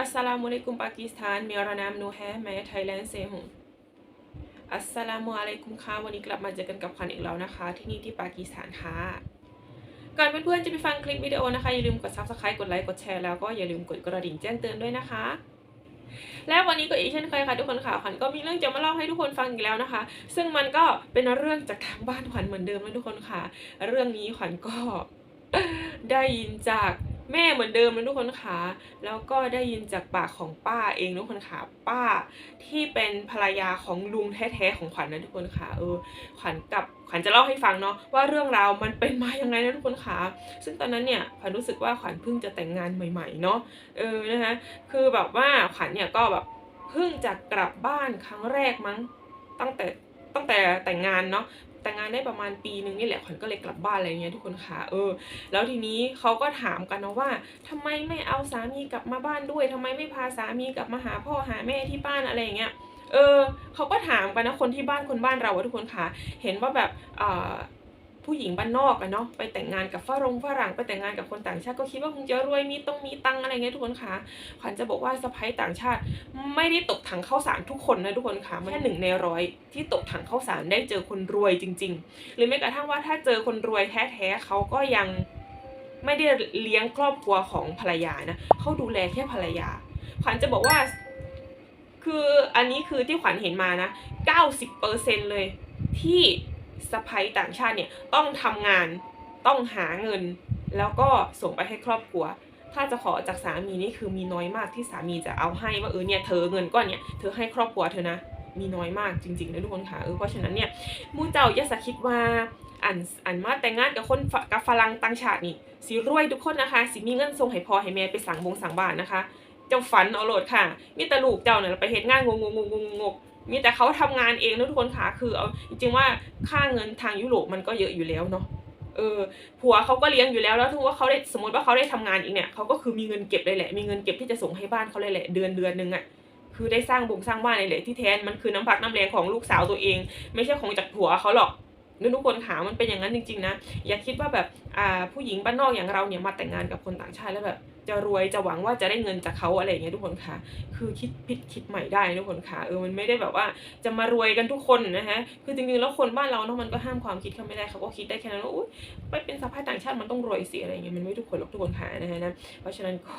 อัสสลามุอะลัยกุมปากีสถานมียรานามนูแฮแม้ไทยแลนด์เซฮุงอัสสลามุอะลัยกุมค่ะวันนี้กลับมาเจอกันกับขวัญอีกแล้วนะคะ ที่นี่ที่ปากีสถานค่ะก่อนเพื่อนๆจะไปฟังคลิปวิดีโอนะคะ อย่าลืมกด subscribe กดไลค์กดแชร์แล้วก็อย่าลืมกดกระดิ่งแจ้งเตือนด้วยนะคะ และวันนี้ก็อีกเช่นเคยค่ะทุกคนค่ะขวัญก็มีเรื่องจะมาเล่าให้ทุกคนฟังอีกแล้วนะคะ ซึ่งมันก็เป็นเรื่องจากทางบ้านขวัญเหมือนเดิมนะทุกคนค่ะ เรื่องนี้ขวัญก็ได้ยินจาก แม่เหมือนเดิมนะทุกคนค่ะแล้วก็ได้ยินจากปากของป้าเองทุกคนค่ะป้าที่เป็นภรรยาของลุงแท้ๆของขวัญนะทุกคนค่ะเออขวัญกับขวัญจะเล่าให้ฟังเนาะว่าเรื่องราวมันเป็นมายังไงนะทุกคนค่ะซึ่งตอนนั้นเนี่ยขวัญรู้สึกว่าขวัญเพิ่งจะแต่งงานใหม่ๆเนาะเออนะคะคือแบบว่าขวัญเนี่ยก็แบบเพิ่งจะกลับบ้านครั้งแรกมั้งตั้งแต่ตั้งแต่แต่งงานเนาะ แต่งงานได้ประมาณปีนึงนี่แหละขวัญก็เลยกลับบ้านอะไรเงี้ยทุกคนค่ะเออ แล้วทีนี้เขาก็ถามกันนะว่าทำไมไม่เอาสามีกลับมาบ้านด้วยทำไมไม่พาสามีกลับมาหาพ่อหาแม่ที่บ้านอะไรเงี้ยเออเขาก็ถามกันนะคนที่บ้านคนบ้านเราทุกคนค่ะ เห็นว่าแบบอ่า ผู้หญิงบ้านนอกอะเนาะไปแต่งงานกับฝรั่งฝรั่งไปแต่งงานกับคนต่างชาติก็คิดว่าคงจะรวยมีต้องมีตังอะไรเงี้ยทุกคนค่ะขวัญจะบอกว่าสะพ้ายต่างชาติ ไม่ได้ตกถังข้าวสารทุกคนนะทุกคนค่ะแค่หนึ่งในร้อยที่ตกถังข้าวสารได้เจอคนรวยจริง ๆ หรือแม้กระทั่งว่าถ้าเจอคนรวยแท้ๆเขาก็ยังไม่ได้เลี้ยงครอบครัวของภรรยานะเขาดูแลแค่ภรรยา ขวัญจะบอกว่า คืออันนี้คือที่ขวัญเห็นมานะ 90%เลยที่ สะพ้ยต่างชาติเนี่ยต้องทำงานต้องหาเงิน แล้วก็ส่งไปให้ครอบครัว ถ้าจะขอจากสามีนี่คือมีน้อยมากที่สามีจะเอาให้ว่าเออเนี่ยเธอเงินก้อนเนี่ยเธอให้ครอบครัวเธอนะมีน้อยมากจริงๆนะทุกคนค่ะเออเพราะฉะนั้นเนี่ยมูเจ้าอย่าสะคิดว่าอันอันมาแต่งงานกับคนกับฝรั่งต่างชาตินี่สิรวยทุกคนนะคะสิมีเงินส่งให้พอให้แม่ไปสั่งบงสั่งบ้านนะคะ เจ้าฝันเอาโหลดค่ะมีแต่ลูกเจ้าเนี่ยไปเฮ็ดงานงงงงงงง มีแต่เขาทำงานเองนะทุกคนค่ะคือเอาจริงๆว่าค่าเงินทางยุโรปมันก็เยอะอยู่แล้วเนาะเออผัวเขาก็เลี้ยงอยู่แล้วแล้วถ้าว่าเขาได้สมมติว่าเขาได้ทำงานอีกเนี่ยเขาก็คือมีเงินเก็บเลยแหละ มีเงินเก็บที่จะส่งให้บ้านเขาเลยแหละเดือนเดือนหนึงอะ่ะคือได้สร้างบงสร้างบ้านเลยแหละที่แทนมันคือน้ำพักน้ำแรงของลูกสาวตัวเอง ไม่ใช่ของจากผัวเขาหรอกนึกทุกคนขามันเป็นอย่างนั้นจริงๆนะอย่าคิดว่าแบบอ่าผู้หญิงบ้านนอกอย่างเราเนี่ยมาแต่งงานกับคนต่างชาติแล้วแบบ จะรวยจะหวังว่าจะได้เงินจากเขาอะไรอย่างเงี้ยทุกคนค่ะ คือคิดผิดคิดใหม่ได้นะทุกคนค่ะเออมันไม่ได้แบบว่าจะมารวยกันทุกคนนะฮะคือจริงๆแล้วคนบ้านเราเนาะมันก็ห้ามความคิดเขาไม่ได้เขาก็คิดได้แค่นั้นว่าอุ้ยไปเป็นสะพ้ายต่างชาติมันต้องรวยสิอะไรอย่างเงี้ยมันไม่ทุกคนหรอกทุกคนค่ะนะฮะนะเพราะฉะนั้นก็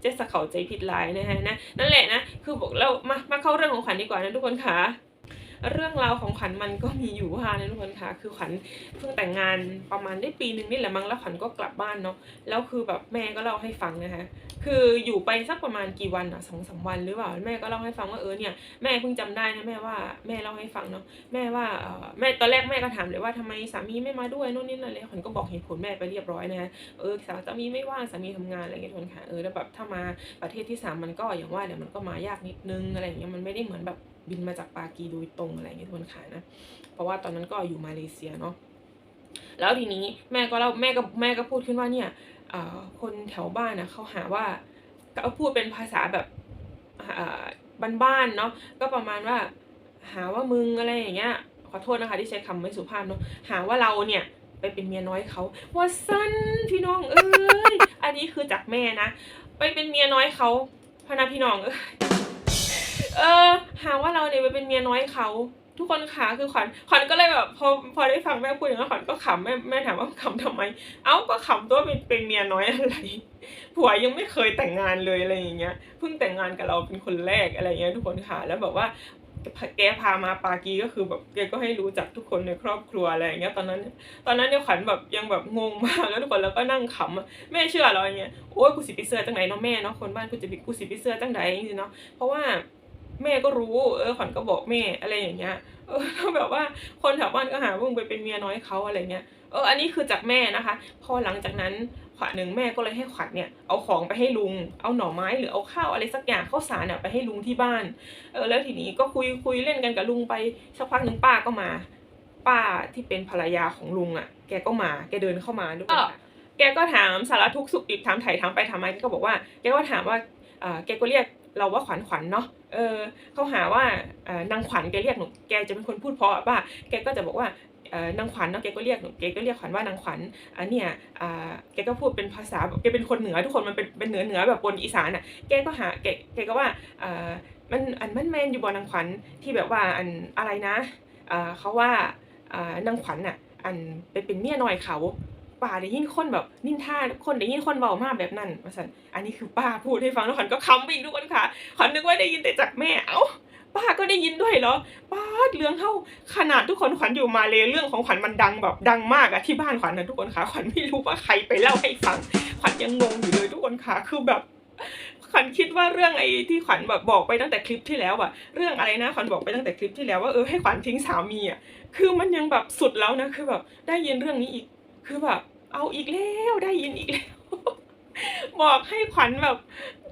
เจะสะเขาใจผิดหลายนะฮะนะนั่นแหละนะคือบอกเรามามาเข้าเรื่องของขวัญดีกว่านะทุกคนค่ะ เรื่องราวของขวัญมันก็มีอยู่ว่านะทุกคนค่ะ คือขวัญเพิ่งแต่งงานประมาณได้ปีนึงนี่แหละมั้งแล้วขวัญก็กลับบ้านเนาะแล้วคือแบบแม่ก็เล่าให้ฟังนะคะคืออยู่ไปสักประมาณกี่วันอะสองสามวันหรือเปล่าแม่ก็เล่าให้ฟังว่าเออเนี่ยแม่เพิ่งจำได้นะแม่ว่าแม่เล่าให้ฟังเนาะแม่ว่าแม่ตอนแรกแม่ก็ถามเลยว่าทำไมสามีไม่มาด้วยโน่นนี่นั่นเลยขวัญก็บอกเหตุผลแม่ไปเรียบร้อยนะฮะเออสามีไม่ว่างสามีทำงานอะไรเงี้ยทุกคนค่ะเออแล้วแบบถ้ามาประเทศที่สามมันก็อย่างว่าเดี๋ยวมันก็มายากนิดนึงอะไรอย่างเงี้ยมันไม่ได้เหมือนแบบ บินมาจากปากีโดยตรงอะไรเงี้ยทุกคนค่ะนะ เพราะว่าตอนนั้นก็อยู่มาเลเซียเนาะแล้วทีนี้แม่ก็เล่าแม่ก็แม่ก็พูดขึ้นว่าเนี่ยคนแถวบ้านนะเขาหาว่าก็พูดเป็นภาษาแบบบ้านๆเนาะก็ประมาณว่าหาว่ามึงอะไรอย่างเงี้ยขอโทษนะคะที่ใช้คำไม่สุภาพเนาะหาว่าเราเนี่ยไปเป็นเมียน้อยเขาว่าสั้นพี่น้องเอ้ยอันนี้คือจากแม่นะ ไปเป็นเมียน้อยเขาพนะพี่น้องเอ้ยเออ หาว่าเราเนี่ยไปเป็นเมียน้อยเขาทุกคนขาคือขวัญขวัญก็เลยแบบพอพอได้ฟังแม่พูดอย่างนั้นขวัญก็ขำแม่แม่ถามว่าขำทำไม เอ้าก็ขำตัวเป็นเป็นเมียน้อยอะไรผัวยังไม่เคยแต่งงานเลยอะไรอย่างเงี้ยเพิ่งแต่งงานกับเราเป็นคนแรกอะไรเงี้ยทุกคนค่ะแล้วแบบว่าแกพามาปากีก็คือแบบแกก็ให้รู้จักทุกคนในครอบครัวอะไรอย่างเงี้ยตอนนั้น ตอนนั้นเนี่ยขวัญแบบยังแบบงงมากแล้วทุกคนแล้วก็นั่งขำแม่เชื่อเราอย่างเงี้ยโอ้ยกูสิไปเสื้อจังไหนเนาะแม่เนาะคนบ้านกูจะไปกูสิไปเสื้อจังไหนจริงๆเนาะเพราะว่า แม่ก็รู้เออขวัญก็บอกแม่อะไรอย่างเงี้ยเออแล้วแบบว่าคนแถวบ้านก็หาว่ามึงไปเป็นเมียน้อยเขาอะไรเงี้ยเอออันนี้คือจากแม่นะคะ พอหลังจากนั้นขวัญหนึ่งแม่ก็เลยให้ขวัญเนี่ยเอาของไปให้ลุง เอาหน่อไม้หรือเอาข้าวอะไรสักอย่างข้าวสารเนี่ยไปให้ลุงที่บ้านเออแล้วทีนี้ก็คุยคุยเล่นกันกับลุงไปสักพักหนึ่งป้าก็มา ป้าที่เป็นภรรยาของลุงอะ แกก็มาแกเดินเข้ามาด้วยกันค่ะแกก็ถามสารทุกข์สุขดิบถามไถ่ถามไปถามมาแกก็บอกว่า แกก็ถามว่าอ่าแกก็เรียกเราว่าขวัญขวัญเนาะ เออเขาหาว่านางขวัญแกเรียกหนูแกจะเป็นคนพูดเพราะป่ะแกก็จะบอกว่านางขวัญเนาะแกก็เรียกหนูแกก็เรียกขวัญว่านางขวัญอันเนี่ยแกก็พูดเป็นภาษาแกเป็นคนเหนือทุกคนมันเป็นเป็นเหนือเหนือแบบปนอีสานอะแกก็หาแกแกก็ว่ามันอันมันแมนอยู่บ่นางขวัญที่แบบว่าอันอะไรนะเขาว่านางขวัญน่ะอันไปเป็นเมียน้อยเขา ป้าได้ยินคนแบบนินทาคนได้ยินคนเบามากแบบนั้นว่าซั่นอันนี้คือป้าพูดให้ฟังแล้วขวัญก็คำไปอีกทุกคนค่ะขวัญนึกว่าได้ยินแต่จากแม่เอ้าป้าก็ได้ยินด้วยเหรอป้าเรื่องเข้าขนาดทุกคนขวัญอยู่มาเลยเรื่องของขวัญมันดังแบบดังมากอะที่บ้านขวัญนะทุกคนค่ะขวัญไม่รู้ว่าใครไปเล่าให้ฟังขวัญยังงงอยู่เลยทุกคนค่ะคือแบบขวัญคิดว่าเรื่องไอ้ที่ขวัญแบบบอกไปตั้งแต่คลิปที่แล้วอะเรื่องอะไรนะขวัญบอกไปตั้งแต่คลิปที่แล้วว่าเออให้ขวัญทิ้งสามีอะคือมันยังแบบสุดแล้วนะคือแบบได้ยินเรื่องนี้อีก คือแบบเอาอีกแล้วได้ยินอีกแล้ว บอกให้ขวัญแบบ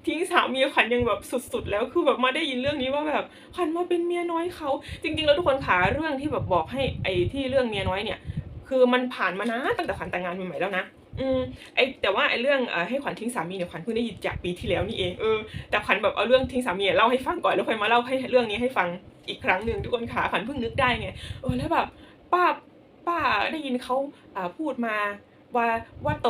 ทิ้งสามีขวัญยังแบบสุด ๆ แล้วคือแบบมาได้ยินเรื่องนี้ว่าแบบขวัญมาเป็นเมียน้อยเขาจริง ๆ แล้วทุกคนขาเรื่องที่แบบบอกให้ไอ้ที่เรื่องเมียน้อยเนี่ย คือมันผ่านมานะตั้งแต่ขวัญแต่งงานใหม่ๆแล้วนะอืมไอแต่ว่าไอเรื่องเอ่อให้ขวัญทิ้งสามีเนี่ยขวัญเพิ่งได้ยินจากปีที่แล้วนี่เองเออแต่ขวัญแบบเอาเรื่องทิ้งสามีเล่าให้ฟังก่อนแล้วค่อยมาเล่าให้เรื่องนี้ให้ฟังอีกครั้งหนึ่งทุกคนขาขวัญเพิ่งนึกได้ไงเออแล้วแบบป้า ป้าได้ยินเขาพูดมาว่าว่าโต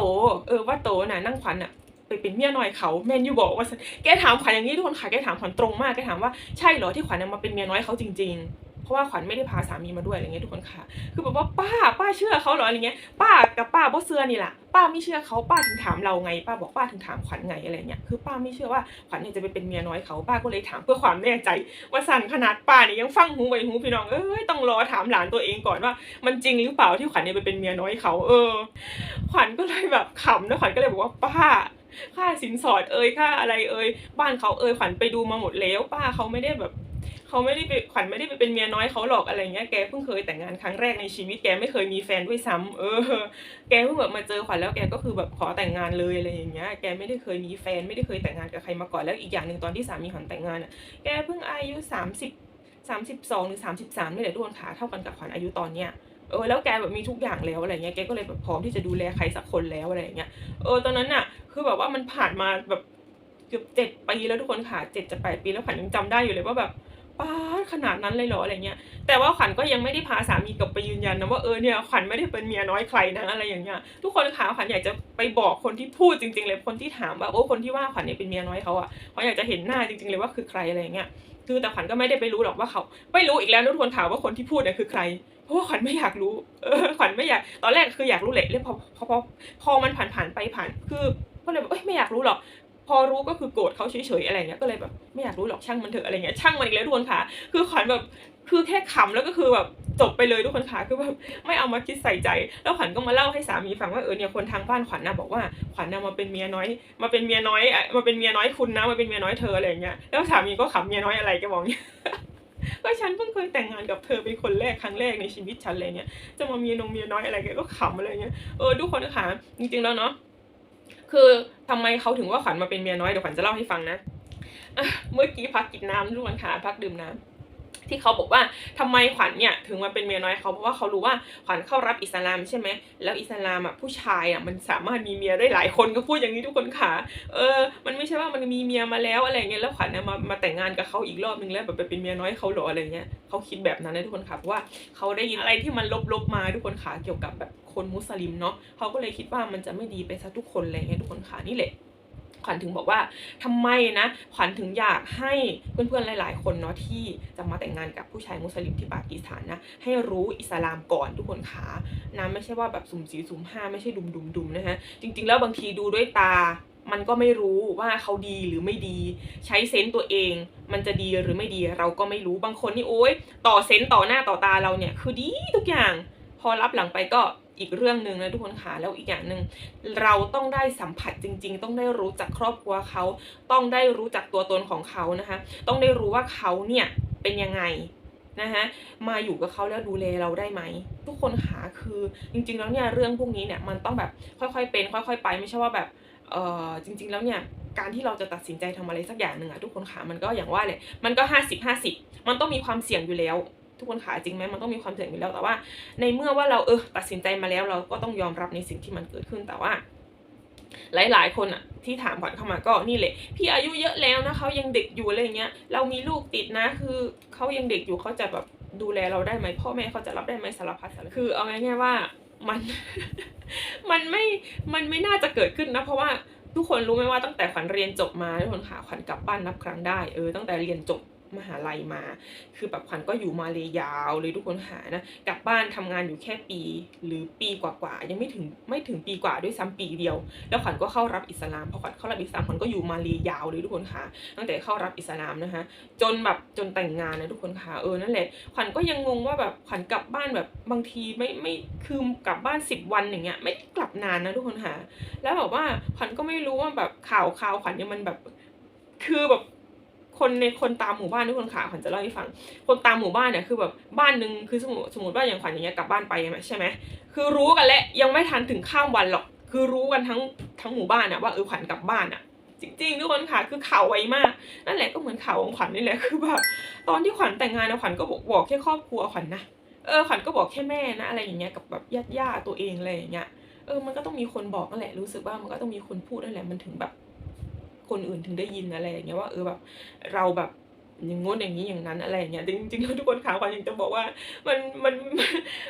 เออว่าโตน่ะนั่งขวัญน่ะไปเป็นเมียน้อยเขาแมนยูบอกว่าแกถามขวัญอย่างนี้ทุกคนค่ะแกถามขวัญตรงมากแกถามว่าใช่เหรอที่ขวัญน่ะมาเป็นเมียน้อยเขาจริง ๆ เพราะว่าขวัญไม่ได้พาสามีมาด้วยอะไรเงี้ยทุกคนค่ะ คือแบบว่าป้าป้าเชื่อเขาเหรออะไรเงี้ย ป้ากับป้าบ่เชื่อนี่แหละป้าไม่เชื่อเขาป้าถึงถามเราไง ป้าบอกป้าถึงถามขวัญไงอะไรเงี้ยคือป้าไม่เชื่อว่าขวัญเนี่ยจะไปเป็นเมียน้อยเขาป้าก็เลยถามเพื่อความแน่ใจ ว่าสั่นขนาดป้าเนี่ยยังฟังหูไวหูพี่น้องเอ้ยต้องรอถามหลานตัวเองก่อนว่า มันจริงหรือเปล่าที่ขวัญเนี่ยไปเป็นเมียน้อยเขาเออ ขวัญก็เลยแบบขำแล้วขวัญก็เลยบอกว่าป้าค่าสินสอดเอ่ยค่าอะไรเอ่ยบ้านเขาเอ่ยขวัญไปดูมาหมดแล้ว ป้าเขาไม่ได้แบบ เขาไม่ได้ไปขวัญไม่ได้ไปเป็นเมียน้อยเขาหรอกอะไรเงี้ยแกเพิ่งเคยแต่งงานครั้งแรกในชีวิตแกไม่เคยมีแฟนด้วยซ้ำเออ แกเพิ่งแบบมาเจอขวัญแล้วแกก็คือแบบขอแต่งงานเลยอะไรอย่างเงี้ยแกไม่ได้เคยมีแฟนไม่ได้เคยแต่งงานกับใครมาก่อนแล้วอีกอย่างหนึ่งตอนที่สามีขวัญแต่งงานอะแกเพิ่งอายุสามสิบสามสิบสองหรือสามสิบสามนี่แหละทุกคนขาเท่ากันกับขวัญอายุตอนเนี้ยเออแล้วแกแบบมีทุกอย่างแล้วอะไรเงี้ยแกก็เลยแบบพร้อมที่จะดูแลใครสักคนแล้วอะไรเงี้ยเออตอนนั้นน่ะ คือแบบว่ามันผ่านมาแบบเกือบเจ็ดปีแล้วทุกคนค่ะเจ็ดจะแปดปีแล้วขวัญยังจำได้อยู่เลยว่าแบบ ป้าขนาดนั้นเลยเหรออะไรเงี้ย แต่ว่าขวัญก็ยังไม่ได้พาสามีกลับไปยืนยันนะว่าเออเนี่ยขวัญไม่ได้เป็นเมียน้อยใครนะอะไรอย่างเงี้ยทุกคนค่ะขวัญอยากจะไปบอกคนที่พูดจริง ๆ เลยคนที่ถามว่าโอ้คนที่ว่าขวัญเนี่ยเป็นเมียน้อยเขาอะขวัญอยากจะเห็นหน้าจริง ๆ เลยว่าคือใครอะไรเงี้ยคือแต่ขวัญก็ไม่ได้ไปรู้หรอกว่าเขา ไม่รู้อีกแล้วทุกคนถามว่าคนที่พูดเนี่ยคือใครเพราะว่าขวัญไม่อยากรู้เออขวัญไม่อยากตอนแรกคืออยากรู้แหละแล้วพอพอพอพอมันผ่านผ่านไปผ่านคือก็เลยแบบเอ้ยไม่อยากรู้หรอก พอรู้ก็คือโกรธเขาเฉยๆอะไรเงี้ยก็เลยแบบไม่อยากรู้หรอกช่างมันเถอะอะไรเงี้ยช่างมันอีกแล้วทุกคนค่ะ คือขวัญแบบคือแค่ขำแล้วก็คือแบบจบไปเลยทุกคนค่ะคือแบบไม่เอามาคิดใส่ใจ แล้วขวัญก็มาเล่าให้สามีฟังว่าเออเนี่ยคนทางบ้านขวัญนะบอกว่าขวัญนะมาเป็นเมียน้อย มาเป็นเมียน้อยอะมาเป็นเมียน้อยคุณนะมาเป็นเมียน้อยเธออะไรเงี้ยแล้วสามีก็ขำเมียน้อยอะไรแกบอกเนี่ยก็ฉันเพิ่งเคยแต่งงานกับเธอเป็นคนแรกครั้งแรกในชีวิตฉันเลยเนี่ยจะมามีนงเมียน้อยอะไรแกก็ขำอะไรเงี้ยเออทุกคนค่ะจริงๆแล้วเนาะ คือทำไมเขาถึงว่าขวัญมาเป็นเมียน้อยเดี๋ยวขวัญจะเล่าให้ฟังนะะเมื่อกี้พักกินน้ำทุกคนค่ะพักดื่มน้ำ ที่เขาบอกว่าทำไมขวัญเนี่ยถึงมาเป็นเมียน้อยเขาเพราะว่าเขารู้ว่าขวัญเข้ารับอิสลามใช่ไหมแล้วอิสลามอะผู้ชายอะมันสามารถมีเมียได้หลายคนก็พูดอย่างนี้ทุกคนค่ะเออมันไม่ใช่ว่ามันมีเมียมาแล้วอะไรเงี้ยแล้วขวัญเนี่ยมามาแต่งงานกับเขาอีกรอบนึงแล้วแบบไปเป็นเมียน้อยเขาหรออะไรเงี้ยเขาคิดแบบนั้นนะทุกคนค่ะเพราะว่าเขาได้ยินอะไรที่มันลบๆมาทุกคนค่ะเกี่ยวกับแบบคนมุสลิมเนาะเขาก็เลยคิดว่ามันจะไม่ดีไปซะทุกคนอะไรเงี้ยทุกคนค่ะนี่แหละ ขวัญถึงบอกว่าทำไมนะขวัญถึงอยากให้เพื่อนๆหลาย ๆ คนเนาะที่จะมาแต่งงานกับผู้ชายมุสลิมที่ปากีสถานนะให้รู้อิสลามก่อนทุกคนขานะไม่ใช่ว่าแบบสุ่มสี่สุ่มห้าไม่ใช่ดุมดุมดุมนะฮะจริง ๆ แล้วบางทีดูด้วยตามันก็ไม่รู้ว่าเขาดีหรือไม่ดี ใช้เซนต์ตัวเอง มันจะดีหรือไม่ดีเราก็ไม่รู้บางคนนี่โอ๊ยต่อเซนต์ต่อหน้าต่อตาเราเนี่ยคือดีทุกอย่าง พอรับหลังไปก็ อีกเรื่องหนึ่งนะทุกคนค่ะแล้วอีกอย่างหนึ่งเราต้องได้สัมผัสจริง ๆ ต้องได้รู้จักครอบครัวเขาต้องได้รู้จักตัวตนของเขานะคะต้องได้รู้ว่าเขาเนี่ยเป็นยังไงนะคะมาอยู่กับเขาแล้วดูแลเราได้ไหม ทุกคนหาคือจริง ๆ แล้วเนี่ยเรื่องพวกนี้เนี่ยมันต้องแบบค่อยๆเป็น ค่อย ๆ ไปไม่ใช่ว่าแบบเออจริง ๆ แล้วเนี่ยการที่เราจะตัดสินใจทำอะไรสักอย่างหนึ่งอะทุกคนขามันก็อย่างว่าเลยมันก็ห้าสิบห้าสิบมันต้องมีความเสี่ยงอยู่แล้ว ทุกคนขาจริงไหมมันต้องมีความเสี่ยงอยู่แล้วแต่ว่า ในเมื่อว่าเราเออตัดสินใจมาแล้วเราก็ต้องยอมรับในสิ่งที่มันเกิดขึ้นแต่ว่า หลาย ๆ คนอะที่ถามขวัญเข้ามาก็นี่แหละ พี่อายุเยอะแล้วนะเขายังเด็กอยู่อะไรเงี้ยเรามีลูกติดนะคือเขายังเด็กอยู่เขาจะแบบดูแลเราได้ไหมพ่อแม่เขาจะรับได้ไหมสารพัดสารคือเอาง่ายๆว่ามันมันไม่มันไม่น่าจะเกิดขึ้นนะ เพราะว่าทุกคนรู้ไหมว่าตั้งแต่ขวัญเรียนจบมาทุกคนค่ะขวัญกลับบ้านนับครั้งได้เออตั้งแต่เรียนจบ มหาลัยมา คือแบบขวัญก็อยู่มาเลยยาวเลยทุกคนหานะกลับบ้านทำงานอยู่แค่ปีหรือปีกว่าๆยังไม่ถึงไม่ถึงปีกว่าด้วยซ้ำปีเดียว แล้วขวัญก็เข้ารับอิสลามพอขวัญเข้ารับอิสลามขวัญก็อยู่มาเลยยาวเลยทุกคนค่ะตั้งแต่เข้ารับอิสลามนะคะ จนแบบจนแต่งงานนะทุกคนค่ะเออนั่นแหละขวัญก็ยังงงว่าแบบขวัญกลับบ้านแบบบางทีไม่ไม่คือกลับบ้านสิบวันอย่างเงี้ยไม่กลับนานนะทุกคนค่ะแล้วแบบว่าขวัญก็ไม่รู้ว่าแบบข่าวข่าวขวัญเนี่ยมันแบบ คือแบบ คนในคนตามหมู่บ้านทุกคนค่ะขวัญจะเล่าให้ฟัง คนตามหมู่บ้านเนี่ยคือแบบบ้านหนึ่งคือสมมติสมมติว่าอย่างขวัญอย่างเงี้ยกลับบ้านไปใช่ไหมคือรู้กันแล้วยังไม่ทันถึงข้ามวันหรอก คือรู้กันทั้งทั้งหมู่บ้านอะว่าเออขวัญกลับบ้านอะจริงๆทุกคนค่ะคือข่าวไวมาก นั่นแหละก็เหมือนข่าวของขวัญนี่แหละคือแบบตอนที่ขวัญแต่งงานนะขวัญก็บอกบอกแค่ครอบครัวขวัญนะเออขวัญก็บอกแค่แม่นะอะไรอย่างเงี้ยกับแบบญาติญาติตัวเองอะไรอย่างเงี้ยเออมันก็ต้องมีคนบอกนั่นแหละรู้สึกว่ามันก็ต้องมีคนพูดนั่นแหละมันถึงแบบ คนอื่นถึงได้ยินอะไรอย่างเงี้ยว่าเออแบบเราแบบอย่างงดอย่างนี้อย่างนั้นอะไรอย่างเงี้ยจริงๆแล้วทุกคนข่าวขวัญยังจะบอกว่า มันมัน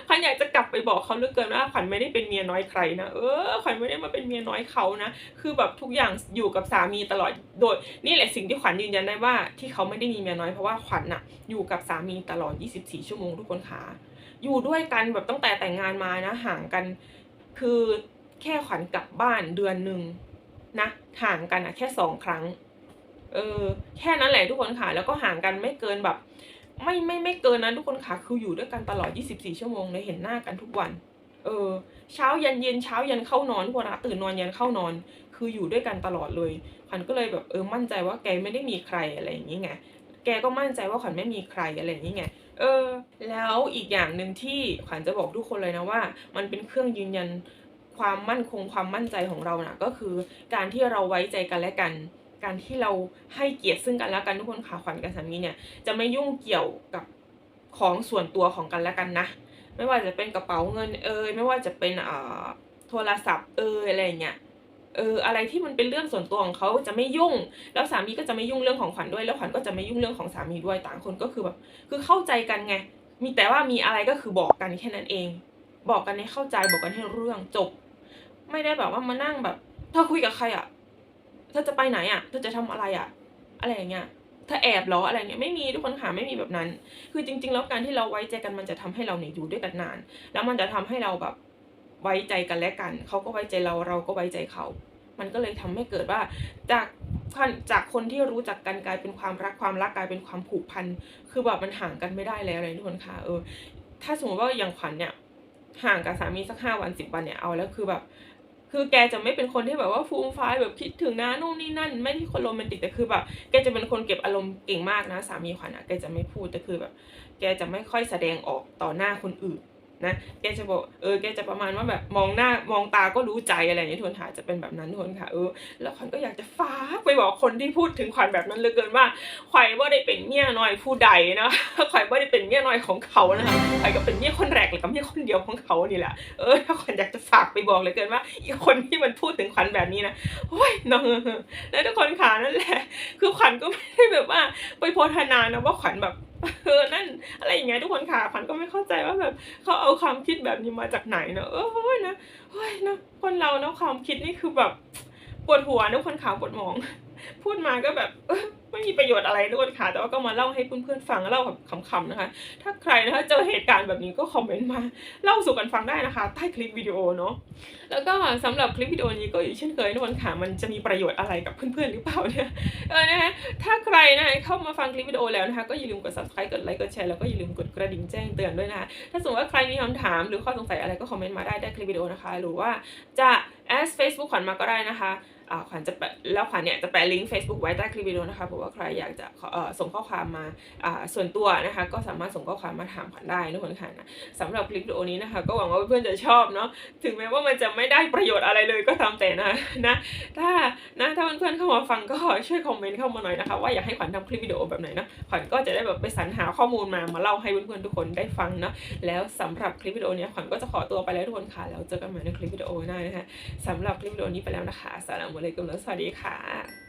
ขวัญอยากจะกลับไปบอกเขาเหลือเกินว่าขวัญไม่ได้เป็นเมียน้อยใครนะเออขวัญไม่ได้มาเป็นเมียน้อยเขานะคือแบบทุกอย่างอยู่กับสามีตลอดโดยนี่แหละสิ่งที่ขวัญยืนยันได้ว่าที่เขาไม่ได้มีเมียน้อยเพราะว่าขวัญน่ะอยู่กับสามีตลอด 24 ชั่วโมงทุกคนค่ะอยู่ด้วยกันแบบตั้งแต่แต่งงานมานะห่างกัน คือแค่ขวัญกลับบ้านเดือนหนึ่ง นะห่างกันอะแค่สองครั้ง เออ แค่นั้นแหละทุกคนค่ะ แล้วก็ห่างกันไม่เกินแบบ ไม่ไม่ไม่เกินนะทุกคนค่ะ คืออยู่ด้วยกันตลอด 24 ชั่วโมงเลยเห็นหน้ากันทุกวัน เออ เช้ายันเย็นเช้ายันเข้านอนทุกคนนะตื่นนอนยันเข้านอน คืออยู่ด้วยกันตลอดเลยขวัญก็เลยแบบเออมั่นใจว่าแกไม่ได้มีใครอะไรอย่างนี้ไงแกก็มั่นใจว่าขวัญไม่มีใครอะไรอย่างนี้ไง เออ แล้วอีกอย่างหนึ่งที่ขวัญจะบอกทุกคนเลยนะว่า มันเป็นเครื่องยืนยัน ความมั่นคงความมั่นใจของเรานะก็คือการที่เราไว้ใจกันและกัน การที่เราให้เกียรติซึ่งกันและกันทุกคนค่ะขวัญกับสามีเนี่ยจะไม่ยุ่งเกี่ยวกับของส่วนตัวของกันและกันนะ ไม่ว่าจะเป็นกระเป๋าเงินเอยไม่ว่าจะเป็นอ่าโทรศัพท์เอยอะไรเงี้ยเอออะไรที่มันเป็นเรื่องส่วนตัวของเขาจะไม่ยุ่ง แล้วสามีก็จะไม่ยุ่งเรื่องของขวัญด้วย แล้วขวัญก็จะไม่ยุ่งเรื่องของสามีด้วยต่างคนก็คือแบบคือเข้าใจกันไง มีแต่ว่ามีอะไรก็คือบอกกันแค่นั้นเอง บอกกันให้เข้าใจบอกกันให้รู้เรื่องจบ ไม่ได้แบบว่ามานั่งแบบเธอคุยกับใครอะเธอจะไปไหนอะเธอจะทำอะไรอะ อะไรอย่างเงี้ยเธอแอบหรออะไรเงี้ยไม่มีทุกคนค่ะไม่มีแบบนั้น คือจริง ๆ แล้วการที่เราไว้ใจกันมันจะทำให้เราเนี่ยอยู่ด้วยกันนาน แล้วมันจะทำให้เราแบบไว้ใจกันและกันเขาก็ไว้ใจเราเราก็ไว้ใจเขา มันก็เลยทำให้เกิดว่าจากจากคนที่รู้จักกันกลายเป็นความรักความรักกลายเป็นความผูกพันคือแบบมันห่างกันไม่ได้แล้วเลยทุกคนค่ะเออถ้าสมมติว่าอย่างขวัญเนี่ยห่างกับสามีสักห้าวันสิบวันเนี่ยเอาแล้วคือแบบ คือแกจะไม่เป็นคนที่แบบว่าฟูมฟายแบบคิดถึงนะนู่นนี่นั่น ไม่ที่คนโรแมนติกแต่คือแบบแกจะเป็นคนเก็บอารมณ์เก่งมากนะ สามีขวัญอะแกจะไม่พูดแต่คือแบบ แกจะไม่ค่อยแสดงออกต่อหน้าคนอื่น นะแกจะบอกเออแกจะประมาณว่าแบบมองหน้ามองตาก็รู้ใจอะไรอย่างนี้ทุนหาจะเป็นแบบนั้นทุนค่ะเออแล้วขวัญก็อยากจะฟ้าไปบอกคนที่พูดถึงขวัญแบบนั้นเหลยเกินว่าขวัญว่าได้เป็นเมียน้อยผู้ใดนะขวัญว่าได้เป็นเมียน้อยของเขานะคะขวัญก็เป็นเมียคนแรกหรือกับเมียคนเดียวของเขานี่แหละเออถ้าขวัญอยากจะฝากไปบอกเหลยเกินว่าอีกคนที่มันพูดถึงขวัญแบบนี้นะโอ้ยน้องแล้วทุกคนขานั่นแหละ คือขวัญก็ไม่ได้แบบว่าไปโพธนานะว่าขวัญแบบ เออนั่นอะไรอย่างเงี้ยทุกคนค่ะขวัญก็ไม่เข้าใจว่าแบบเขาเอาความคิดแบบนี้มาจากไหนเนอะเออนะเฮ้ยนะคนเราเนาะความคิดนี่คือแบบปวดหัวทุกคนขาปวดมอง พูดมาก็แบบไม่มีประโยชน์อะไรทุกคนค่ะ แต่ว่าก็มาเล่าให้เพื่อนๆฟังเล่าแบบขำๆนะคะ ถ้าใครนะคะเจอเหตุการณ์แบบนี้ก็คอมเมนต์มาเล่าสู่กันฟังได้นะคะ ใต้คลิปวิดีโอเนาะแล้วก็สำหรับคลิปวิดีโอนี้ก็อย่างเช่นเคยทุกคนค่ะ มันจะมีประโยชน์อะไรกับเพื่อนๆหรือเปล่าเนี่ยเออนะคะถ้าใครนะเข้ามาฟังคลิปวิดีโอแล้วนะคะก็อย่าลืมกด subscribe กดไลค์กดแชร์แล้วก็อย่าลืมกดกระดิ่งแจ้งเตือนด้วยนะคะถ้าสมมติว่าใครมีคำถามหรือข้อสงสัยอะไรก็คอมเมนต์มาได้ใต้คลิปวิดีโอนะคะ หรือว่าจะ as Facebook ขวัญมาก็ได้นะคะ ขวัญจะแปะแล้วขวัญเนี่ยจะแปะลิงก์ Facebook ไว้ใต้คลิปวิดีโอนะคะเพราะว่าใครอยากจะเอ่อส่งข้อความมาอ่าส่วนตัวนะคะก็สามารถส่งข้อความมาถามขวัญได้ทุกคนค่ะนะสำหรับคลิปวิดีโอนี้นะคะ ก็หวังว่าเพื่อนๆจะชอบเนาะถึงแม้ว่ามันจะไม่ได้ประโยชน์อะไรเลยก็ตามแต่นะนะถ้านะถ้าเพื่อนๆเข้ามาฟังก็ช่วยคอมเมนต์เข้ามาหน่อยนะคะว่าอยากให้ขวัญทำคลิปวิดีโอแบบไหนนะขวัญก็จะได้แบบไปสรรหาข้อมูลมามาเล่าให้เพื่อนๆทุกคนได้ฟังเนาะแล้วสำหรับคลิปวิดีโอนี้ขวัญก็จะขอตัวไปแล้วทุกคนค่ะแล้วเจอกันใหม่ในคลิปวิดีโอหน้านะคะสำหรับคลิปวิดีโอนี้ไปแล้วนะคะสลามอะลัยกุมและสวัสดีค่ะ